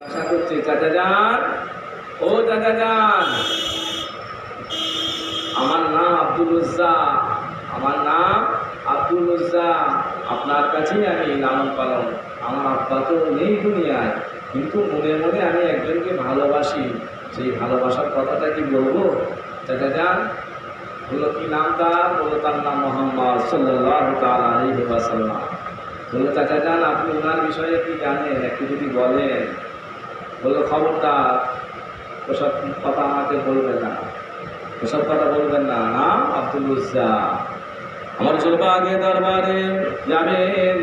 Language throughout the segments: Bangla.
আশা করছি চাচা যান ও চাচা যান আমার নাম আব্দুল উজ্জা আমার নাম আব্দুল উজ্জা আপনার কাছেই আমি লালন পালন, আমার আব্বা তো নেই দুনিয়ায়, কিন্তু মনে মনে আমি একজনকে ভালোবাসি। সেই ভালোবাসার কথাটা কি বলব? চাচা যান বলল কি নাম তার? বলল তার নাম মোহাম্মদ সাল্লাহ তালা আলহি ওয়াসাল্লাম। বলল চাচা যান আপনি ওনার বিষয়ে কি জানেন? একটু যদি বলেন। বলল খবরদার। ওসব কথা আমাকে বলবেন না। ওসব কথা বলবেন না। নাম আব্দুল আমার চলবা আগে দরবারে যাবেন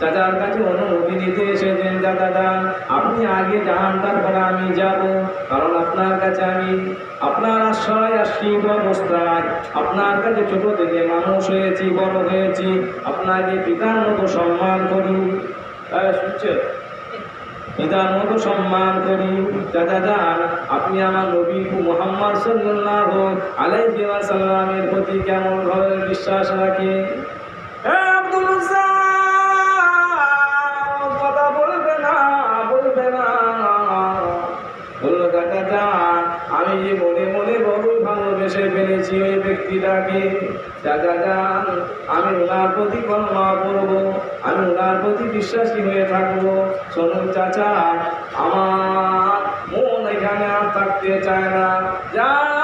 চাচার কাছে অনুমতি দিতে এসেছেন দাদা আপনি আগে যান তারপরে আমি যাব। কারণ আপনার কাছে আমি আপনার আশ্রয় আশ্রিত অবস্থায়। আপনার কাছে ছোট থেকে মানুষ হয়েছি, বড় হয়েছি। আপনাকে পিতার মতো সম্মান করি। শুনছেন? পিতার মতো সম্মান করি। চাচা যান, আপনি আমার নবী মোহাম্মদ সাল্লাহ আলাইহি ওয়াসাল্লামের প্রতি কেমন ভাবে বিশ্বাস রাখেন? আব্দুল ভালোবেসে ফেলেছি ওই ব্যক্তিটাকে। আমি ওনার প্রতি কর্মা করব, আমি ওনার প্রতি বিশ্বাসী হয়ে থাকব। শোনো চাচা, আমার মন এখানে আর থাকতে চায় না। যায়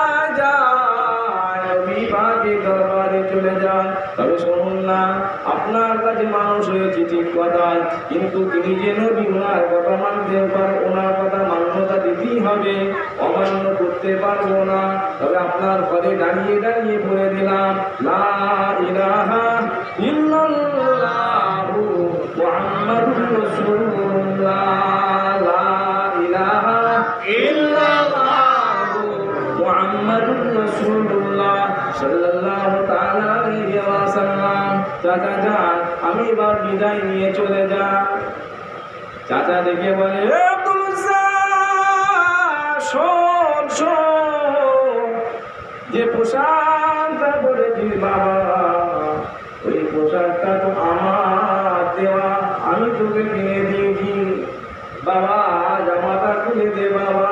ঠিক কথা। কিন্তু তিনি যে নবী ওনার কথা মানতে পার ওনার কথা মান্যতা দিতেই হবে। অমান্য করতে পারব না। তবে আপনার ঘরে দাঁড়িয়ে দাঁড়িয়ে বলে দিলাম, লা ইলাহা ইল্লাল্লাহু লা ইলাহা সাল্লাল্লাহু তাআলা আলাইহি ওয়াসাল্লাম। চাচা এবার বিদায় নিয়ে চলে যা। চাচা দেখে বলে "এ আব্দুল উজ্জাম, শোন শোন যে পোশাকটা পরেছিস বাবা ওই পোশাকটা তো আমার দেওয়া আমি তোকে কিনে দিয়েছি। বাবা জামাটা খুলে দে বাবা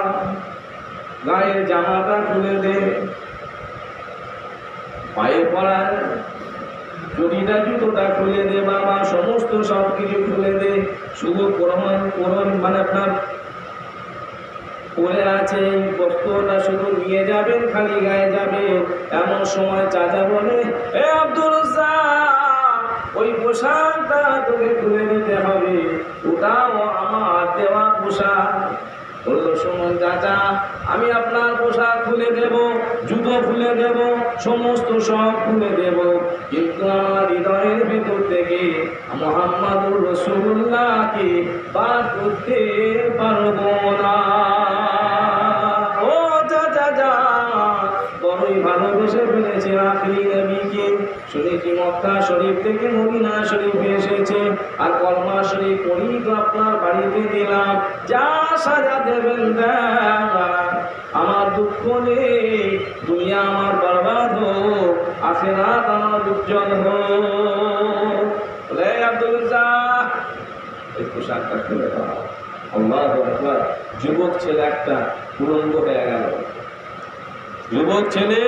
গায়ের জামাটা খুলে দে। পায়ে পড়ার জটিটা জুতোটা খুলে দে, বাবা, সমস্ত সব কিছু খুলে দে। শুধু কোরআন কোরআন মানে আপনার পরে আছে বস্ত্রটা শুধু নিয়ে যাবেন, খালি গায়ে যাবে। এমন সময় চাচা বলে, এ আব্দুল ওই পোশাকটা তোকে খুলে নিতে হবে। ওটাও আমার দেওয়া পোশাক। বলল শুনুন চাচা, আমি আপনার পোশাক খুলে দেব, জুতো খুলে দেব, সমস্ত সব খুলে দেব। কিন্তু আমার হৃদয়ের ভেতর থেকে মোহাম্মদুর রসুল্লাহকে বার করতে পারব না। ও চাচা যা বড়ই ভালোবেসে ফেলেছে আখরি নবীকে। শুনেছি মক্কা, শরীফ থেকে মদিনা শরীফে এসেছে। আর কলমা শরীফ পড়ি তো আপনার বাড়িতে দিলাম। যা সাজা দেবেন দেন আমার দুঃখ নেই, দুনিয়া আমার বরবাদ হোক আখেরাত আমার উজ্জ্বল হোক। রে আব্দুল এই পোশাকটা খুলে দাও। আল্লাহ যুবক ছেলে একটা উলঙ্গ হয়ে গেল। যুবক ছেলে